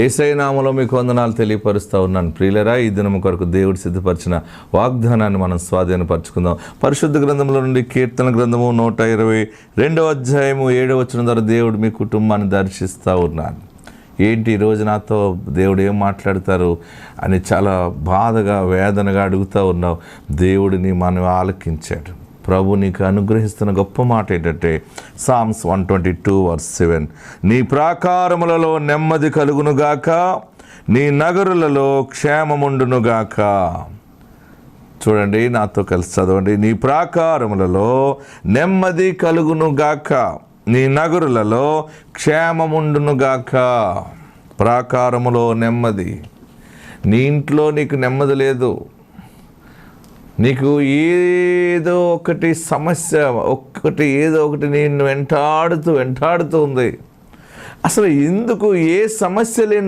ఏసై నామలో మీకు వందనాలు తెలియపరుస్తూ ఉన్నాను. ప్రియులరా ఈ దినం కొరకు దేవుడు సిద్ధపరిచిన వాగ్దానాన్ని మనం స్వాధీనపరచుకుందాం. పరిశుద్ధ గ్రంథంలో నుండి కీర్తన గ్రంథము నూట ఇరవై రెండవ అధ్యాయము ఏడవ వచ్చిన ద్వారా దేవుడు మీ కుటుంబాన్ని దర్శిస్తూ ఉన్నాను ఏంటి ఈ రోజు నాతో దేవుడు ఏం మాట్లాడతారు అని చాలా బాధగా వేదనగా అడుగుతూ ఉన్నావు. దేవుడిని మనం ఆలకించాడు. ప్రభు నీకు అనుగ్రహిస్తున్న గొప్ప మాట ఏంటంటే psalms one twenty two verse seven. నీ ప్రాకారములలో నెమ్మది కలుగునుగాక నీ నగరులలో క్షేమముండునుగాక. చూడండి నాతో కలిసి చదవండి. నీ ప్రాకారములలో నెమ్మది కలుగునుగాక నీ నగరులలో క్షేమముండునుగాక. ప్రాకారములో నెమ్మది. నీ ఇంట్లో నీకు నెమ్మది లేదు. నీకు ఏదో ఒకటి సమస్య ఒక్కటి ఏదో ఒకటి నేను వెంటాడుతూ వెంటాడుతూ ఉంది. అసలు ఎందుకు ఏ సమస్య లేని